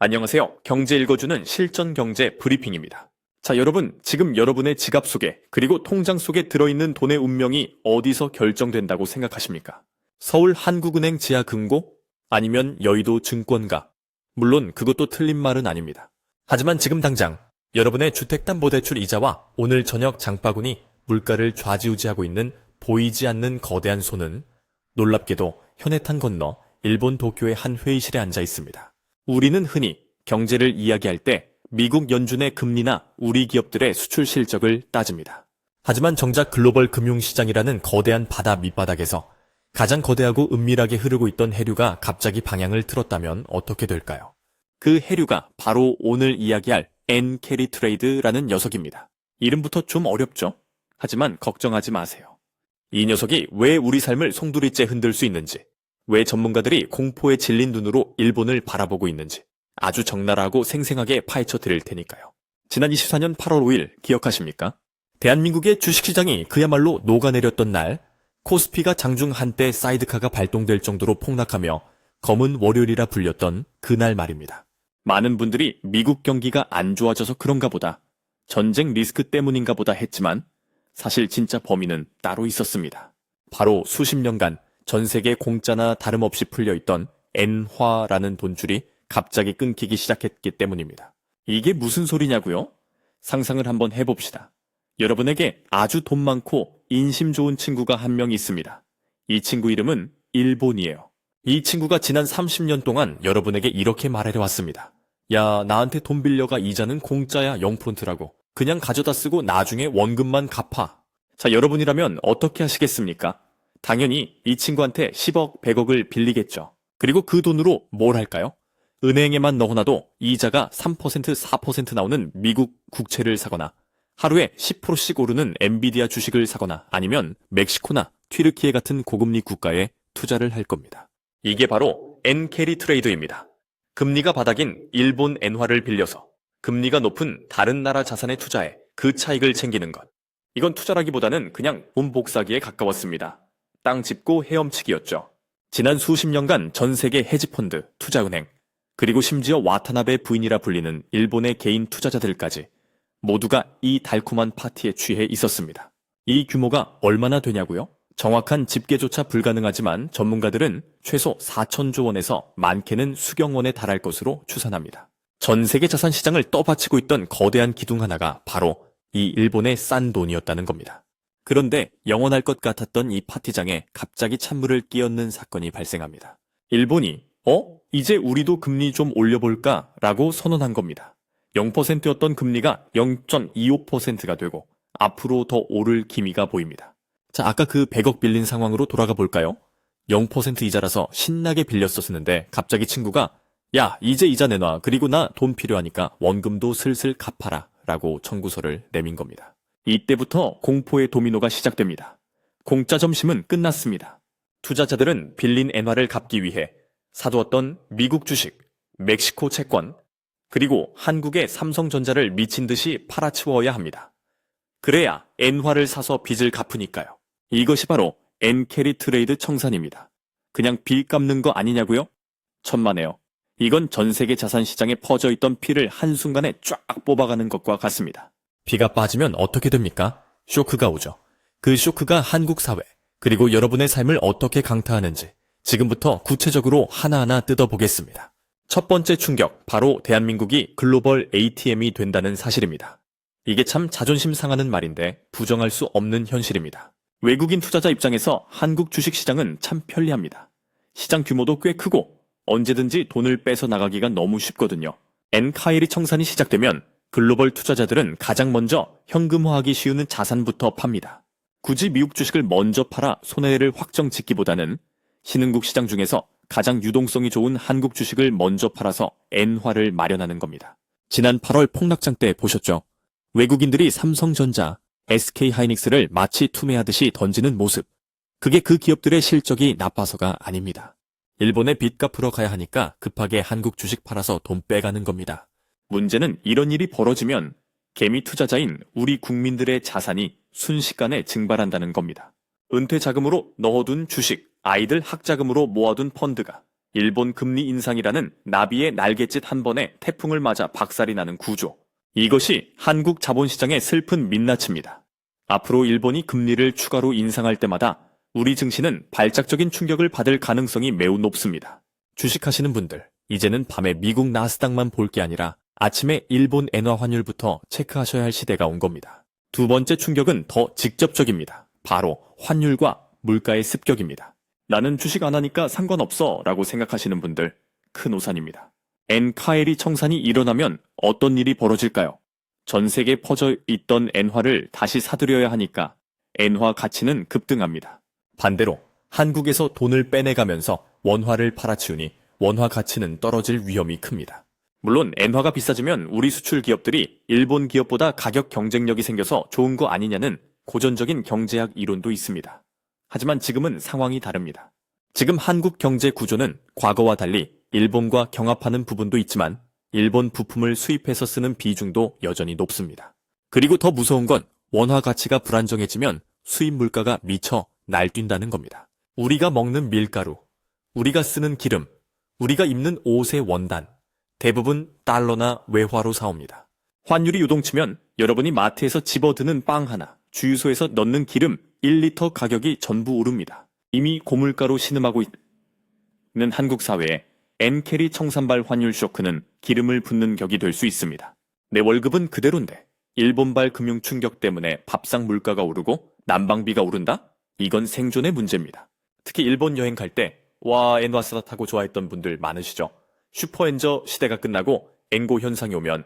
안녕하세요. 경제 읽어주는 실전 경제 브리핑입니다. 자, 여러분, 지금 여러분의 지갑 속에 그리고 통장 속에 들어있는 돈의 운명이 어디서 결정된다고 생각하십니까? 서울 한국은행 지하 금고? 아니면 여의도 증권가? 물론 그것도 틀린 말은 아닙니다. 하지만 지금 당장 여러분의 주택담보대출 이자와 오늘 저녁 장바구니 물가를 좌지우지하고 있는 보이지 않는 거대한 손은 놀랍게도 현해탄 건너 일본 도쿄의 한 회의실에 앉아 있습니다. 우리는 흔히 경제를 이야기할 때 미국 연준의 금리나 우리 기업들의 수출 실적을 따집니다. 하지만 정작 글로벌 금융시장이라는 거대한 바다 밑바닥에서 가장 거대하고 은밀하게 흐르고 있던 해류가 갑자기 방향을 틀었다면 어떻게 될까요? 그 해류가 바로 오늘 이야기할 N 캐리 트레이드라는 녀석입니다. 이름부터 좀 어렵죠? 하지만 걱정하지 마세요. 이 녀석이 왜 우리 삶을 송두리째 흔들 수 있는지, 왜 전문가들이 공포에 질린 눈으로 일본을 바라보고 있는지 아주 적나라하고 생생하게 파헤쳐 드릴 테니까요. 지난 24년 8월 5일 기억하십니까? 대한민국의 주식시장이 그야말로 녹아내렸던 날, 코스피가 장중 한때 사이드카가 발동될 정도로 폭락하며 검은 월요일이라 불렸던 그날 말입니다. 많은 분들이 미국 경기가 안 좋아져서 그런가 보다, 전쟁 리스크 때문인가 보다 했지만 사실 진짜 범인은 따로 있었습니다. 바로 수십 년간 전 세계 공짜나 다름없이 풀려있던 엔화라는 돈줄이 갑자기 끊기기 시작했기 때문입니다. 이게 무슨 소리냐고요? 상상을 한번 해봅시다. 여러분에게 아주 돈 많고 인심 좋은 친구가 한 명 있습니다. 이 친구 이름은 일본이에요. 이 친구가 지난 30년 동안 여러분에게 이렇게 말하려 왔습니다. 야, 나한테 돈 빌려가 이자는 공짜야 0%라고. 그냥 가져다 쓰고 나중에 원금만 갚아. 자, 여러분이라면 어떻게 하시겠습니까? 당연히 이 친구한테 10억, 100억을 빌리겠죠. 그리고 그 돈으로 뭘 할까요? 은행에만 넣어놔도 이자가 3%, 4% 나오는 미국 국채를 사거나 하루에 10%씩 오르는 엔비디아 주식을 사거나 아니면 멕시코나 튀르키예 같은 고금리 국가에 투자를 할 겁니다. 이게 바로 엔캐리 트레이드입니다. 금리가 바닥인 일본 엔화를 빌려서 금리가 높은 다른 나라 자산에 투자해 그 차익을 챙기는 것. 이건 투자라기보다는 그냥 돈 복사기에 가까웠습니다. 땅 짚고 헤엄치기였죠. 지난 수십 년간 전 세계 헤지펀드, 투자은행, 그리고 심지어 와타나베 부인이라 불리는 일본의 개인 투자자들까지 모두가 이 달콤한 파티에 취해 있었습니다. 이 규모가 얼마나 되냐고요? 정확한 집계조차 불가능하지만 전문가들은 최소 4천조 원에서 많게는 수경 원에 달할 것으로 추산합니다. 전 세계 자산 시장을 떠받치고 있던 거대한 기둥 하나가 바로 이 일본의 싼 돈이었다는 겁니다. 그런데 영원할 것 같았던 이 파티장에 갑자기 찬물을 끼얹는 사건이 발생합니다. 일본이 어? 이제 우리도 금리 좀 올려볼까? 라고 선언한 겁니다. 0%였던 금리가 0.25%가 되고 앞으로 더 오를 기미가 보입니다. 자, 아까 그 100억 빌린 상황으로 돌아가 볼까요? 0% 이자라서 신나게 빌렸었는데 갑자기 친구가 야, 이제 이자 내놔. 그리고 나 돈 필요하니까 원금도 슬슬 갚아라. 라고 청구서를 내민 겁니다. 이때부터 공포의 도미노가 시작됩니다. 공짜 점심은 끝났습니다. 투자자들은 빌린 엔화를 갚기 위해 사두었던 미국 주식, 멕시코 채권, 그리고 한국의 삼성전자를 미친 듯이 팔아치워야 합니다. 그래야 엔화를 사서 빚을 갚으니까요. 이것이 바로 엔캐리 트레이드 청산입니다. 그냥 빚 갚는 거 아니냐고요? 천만에요. 이건 전 세계 자산 시장에 퍼져 있던 피를 한순간에 쫙 뽑아가는 것과 같습니다. 비가 빠지면 어떻게 됩니까? 쇼크가 오죠. 그 쇼크가 한국 사회, 그리고 여러분의 삶을 어떻게 강타하는지 지금부터 구체적으로 하나하나 뜯어보겠습니다. 첫 번째 충격, 바로 대한민국이 글로벌 ATM이 된다는 사실입니다. 이게 참 자존심 상하는 말인데 부정할 수 없는 현실입니다. 외국인 투자자 입장에서 한국 주식시장은 참 편리합니다. 시장 규모도 꽤 크고 언제든지 돈을 빼서 나가기가 너무 쉽거든요. 엔카이리 청산이 시작되면 글로벌 투자자들은 가장 먼저 현금화하기 쉬운 자산부터 팝니다. 굳이 미국 주식을 먼저 팔아 손해를 확정 짓기보다는 신흥국 시장 중에서 가장 유동성이 좋은 한국 주식을 먼저 팔아서 엔화를 마련하는 겁니다. 지난 8월 폭락장 때 보셨죠? 외국인들이 삼성전자, SK하이닉스를 마치 투매하듯이 던지는 모습. 그게 그 기업들의 실적이 나빠서가 아닙니다. 일본에 빚 갚으러 가야 하니까 급하게 한국 주식 팔아서 돈 빼가는 겁니다. 문제는 이런 일이 벌어지면 개미 투자자인 우리 국민들의 자산이 순식간에 증발한다는 겁니다. 은퇴 자금으로 넣어둔 주식, 아이들 학자금으로 모아둔 펀드가 일본 금리 인상이라는 나비의 날갯짓 한 번에 태풍을 맞아 박살이 나는 구조. 이것이 한국 자본시장의 슬픈 민낯입니다. 앞으로 일본이 금리를 추가로 인상할 때마다 우리 증시는 발작적인 충격을 받을 가능성이 매우 높습니다. 주식하시는 분들, 이제는 밤에 미국 나스닥만 볼 게 아니라 아침에 일본 엔화 환율부터 체크하셔야 할 시대가 온 겁니다. 두 번째 충격은 더 직접적입니다. 바로 환율과 물가의 습격입니다. 나는 주식 안 하니까 상관없어 라고 생각하시는 분들 큰 오산입니다. 엔카에리 청산이 일어나면 어떤 일이 벌어질까요? 전 세계에 퍼져 있던 엔화를 다시 사들여야 하니까 엔화 가치는 급등합니다. 반대로 한국에서 돈을 빼내가면서 원화를 팔아치우니 원화 가치는 떨어질 위험이 큽니다. 물론 엔화가 비싸지면 우리 수출 기업들이 일본 기업보다 가격 경쟁력이 생겨서 좋은 거 아니냐는 고전적인 경제학 이론도 있습니다. 하지만 지금은 상황이 다릅니다. 지금 한국 경제 구조는 과거와 달리 일본과 경합하는 부분도 있지만 일본 부품을 수입해서 쓰는 비중도 여전히 높습니다. 그리고 더 무서운 건 원화 가치가 불안정해지면 수입 물가가 미쳐 날뛴다는 겁니다. 우리가 먹는 밀가루, 우리가 쓰는 기름, 우리가 입는 옷의 원단, 대부분 달러나 외화로 사옵니다. 환율이 요동치면 여러분이 마트에서 집어드는 빵 하나, 주유소에서 넣는 기름 1리터 가격이 전부 오릅니다. 이미 고물가로 신음하고 있는 한국 사회에 엔캐리 청산발 환율 쇼크는 기름을 붓는 격이 될 수 있습니다. 내 월급은 그대로인데 일본발 금융 충격 때문에 밥상 물가가 오르고 난방비가 오른다? 이건 생존의 문제입니다. 특히 일본 여행 갈 때 와 엔화스다 타고 좋아했던 분들 많으시죠? 슈퍼엔저 시대가 끝나고 엔고 현상이 오면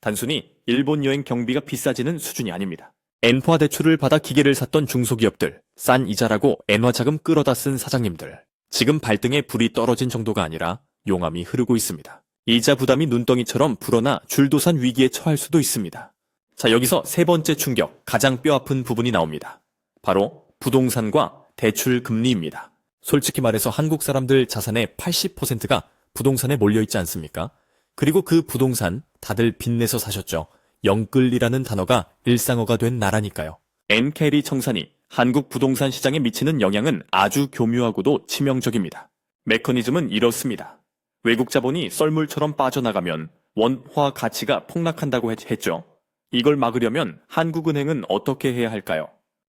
단순히 일본 여행 경비가 비싸지는 수준이 아닙니다. 엔화 대출을 받아 기계를 샀던 중소기업들, 싼 이자라고 엔화 자금 끌어다 쓴 사장님들, 지금 발등에 불이 떨어진 정도가 아니라 용암이 흐르고 있습니다. 이자 부담이 눈덩이처럼 불어나 줄도산 위기에 처할 수도 있습니다. 자, 여기서 세 번째 충격, 가장 뼈아픈 부분이 나옵니다. 바로 부동산과 대출 금리입니다. 솔직히 말해서 한국 사람들 자산의 80%가 부동산에 몰려있지 않습니까? 그리고 그 부동산 다들 빚내서 사셨죠. 영끌이라는 단어가 일상어가 된 나라니까요. 엔캐리 청산이 한국 부동산 시장에 미치는 영향은 아주 교묘하고도 치명적입니다. 메커니즘은 이렇습니다. 외국 자본이 썰물처럼 빠져나가면 원화 가치가 폭락한다고 했- 했죠. 이걸 막으려면 한국은행은 어떻게 해야 할까요?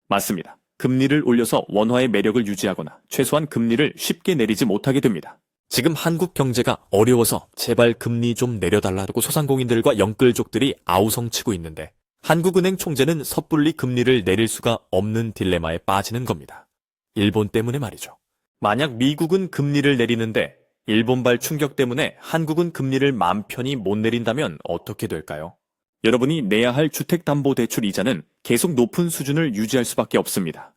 맞습니다. 금리를 올려서 원화의 매력을 유지하거나 최소한 금리를 쉽게 내리지 못하게 됩니다. 지금 한국 경제가 어려워서 제발 금리 좀 내려달라고 소상공인들과 영끌족들이 아우성치고 있는데 한국은행 총재는 섣불리 금리를 내릴 수가 없는 딜레마에 빠지는 겁니다. 일본 때문에 말이죠. 만약 미국은 금리를 내리는데 일본발 충격 때문에 한국은 금리를 맘 편히 못 내린다면 어떻게 될까요? 여러분이 내야 할 주택담보대출 이자는 계속 높은 수준을 유지할 수밖에 없습니다.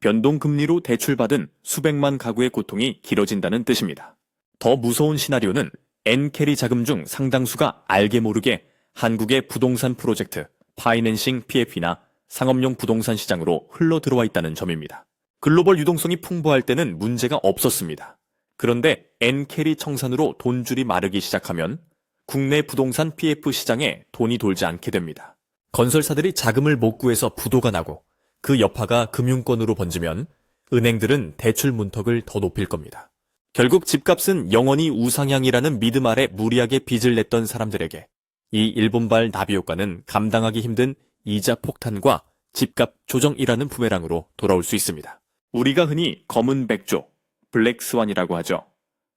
변동금리로 대출받은 수백만 가구의 고통이 길어진다는 뜻입니다. 더 무서운 시나리오는 엔캐리 자금 중 상당수가 알게 모르게 한국의 부동산 프로젝트, 파이낸싱 PF나 상업용 부동산 시장으로 흘러 들어와 있다는 점입니다. 글로벌 유동성이 풍부할 때는 문제가 없었습니다. 그런데 엔캐리 청산으로 돈줄이 마르기 시작하면 국내 부동산 PF 시장에 돈이 돌지 않게 됩니다. 건설사들이 자금을 못 구해서 부도가 나고 그 여파가 금융권으로 번지면 은행들은 대출 문턱을 더 높일 겁니다. 결국 집값은 영원히 우상향이라는 믿음 아래 무리하게 빚을 냈던 사람들에게 이 일본발 나비 효과는 감당하기 힘든 이자 폭탄과 집값 조정이라는 부메랑으로 돌아올 수 있습니다. 우리가 흔히 검은 백조, 블랙스완이라고 하죠.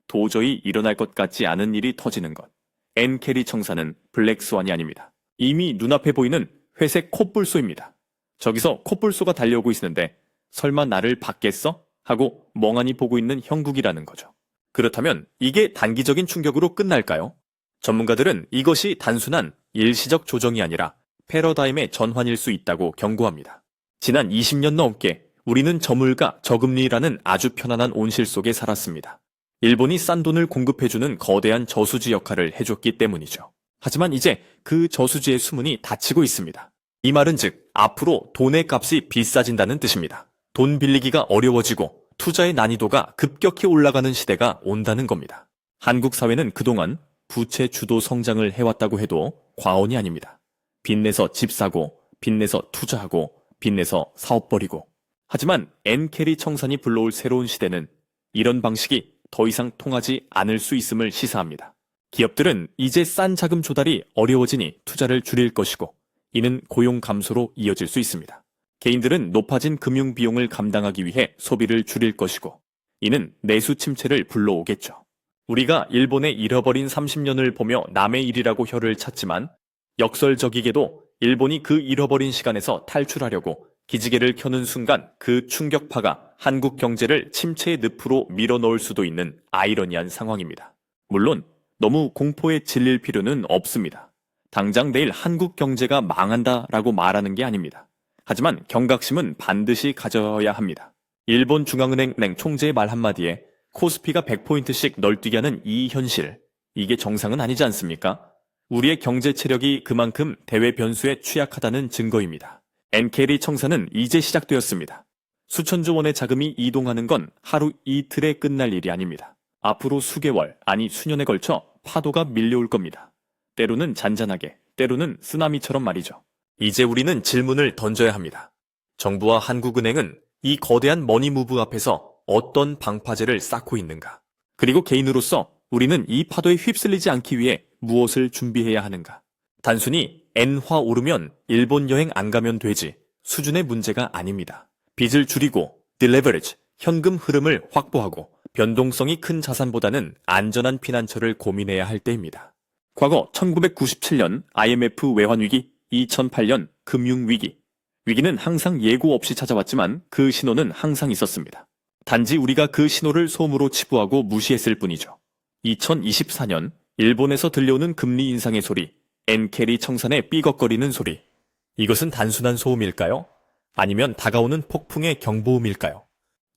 도저히 일어날 것 같지 않은 일이 터지는 것. 엔캐리 청사는 블랙스완이 아닙니다. 이미 눈앞에 보이는 회색 콧불소입니다. 저기서 콧불소가 달려오고 있는데 설마 나를 받겠어? 하고 멍하니 보고 있는 형국이라는 거죠. 그렇다면 이게 단기적인 충격으로 끝날까요? 전문가들은 이것이 단순한 일시적 조정이 아니라 패러다임의 전환일 수 있다고 경고합니다. 지난 20년 넘게 우리는 저물가 저금리라는 아주 편안한 온실 속에 살았습니다. 일본이 싼 돈을 공급해주는 거대한 저수지 역할을 해줬기 때문이죠. 하지만 이제 그 저수지의 수문이 닫히고 있습니다. 이 말은 즉, 앞으로 돈의 값이 비싸진다는 뜻입니다. 돈 빌리기가 어려워지고 투자의 난이도가 급격히 올라가는 시대가 온다는 겁니다. 한국 사회는 그동안 부채 주도 성장을 해왔다고 해도 과언이 아닙니다. 빚내서 집 사고, 빚내서 투자하고, 빚내서 사업 벌이고. 하지만 엔캐리 청산이 불러올 새로운 시대는 이런 방식이 더 이상 통하지 않을 수 있음을 시사합니다. 기업들은 이제 싼 자금 조달이 어려워지니 투자를 줄일 것이고 이는 고용 감소로 이어질 수 있습니다. 개인들은 높아진 금융 비용을 감당하기 위해 소비를 줄일 것이고 이는 내수 침체를 불러오겠죠. 우리가 일본의 잃어버린 30년을 보며 남의 일이라고 혀를 찼지만 역설적이게도 일본이 그 잃어버린 시간에서 탈출하려고 기지개를 켜는 순간 그 충격파가 한국 경제를 침체의 늪으로 밀어넣을 수도 있는 아이러니한 상황입니다. 물론 너무 공포에 질릴 필요는 없습니다. 당장 내일 한국 경제가 망한다라고 말하는 게 아닙니다. 하지만 경각심은 반드시 가져야 합니다. 일본 중앙은행 행 총재의 말 한마디에 코스피가 100포인트씩 널뛰게 하는 이 현실. 이게 정상은 아니지 않습니까? 우리의 경제 체력이 그만큼 대외 변수에 취약하다는 증거입니다. 엔케리 청사는 이제 시작되었습니다. 수천조 원의 자금이 이동하는 건 하루 이틀에 끝날 일이 아닙니다. 앞으로 수개월, 아니 수년에 걸쳐 파도가 밀려올 겁니다. 때로는 잔잔하게, 때로는 쓰나미처럼 말이죠. 이제 우리는 질문을 던져야 합니다. 정부와 한국은행은 이 거대한 머니무브 앞에서 어떤 방파제를 쌓고 있는가? 그리고 개인으로서 우리는 이 파도에 휩쓸리지 않기 위해 무엇을 준비해야 하는가? 단순히 엔화 오르면 일본 여행 안 가면 되지 수준의 문제가 아닙니다. 빚을 줄이고 딜레버리지 현금 흐름을 확보하고 변동성이 큰 자산보다는 안전한 피난처를 고민해야 할 때입니다. 과거 1997년 IMF 외환위기, 2008년 금융위기. 위기는 항상 예고 없이 찾아왔지만 그 신호는 항상 있었습니다. 단지 우리가 그 신호를 소음으로 치부하고 무시했을 뿐이죠. 2024년 일본에서 들려오는 금리 인상의 소리, 엔캐리 청산의 삐걱거리는 소리. 이것은 단순한 소음일까요? 아니면 다가오는 폭풍의 경보음일까요?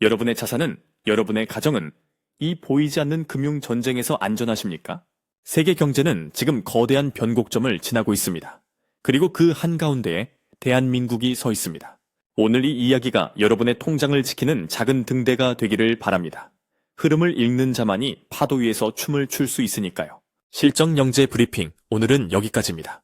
여러분의 자산은, 여러분의 가정은 이 보이지 않는 금융 전쟁에서 안전하십니까? 세계 경제는 지금 거대한 변곡점을 지나고 있습니다. 그리고 그 한가운데에 대한민국이 서 있습니다. 오늘 이 이야기가 여러분의 통장을 지키는 작은 등대가 되기를 바랍니다. 흐름을 읽는 자만이 파도 위에서 춤을 출 수 있으니까요. 실정 영재 브리핑 오늘은 여기까지입니다.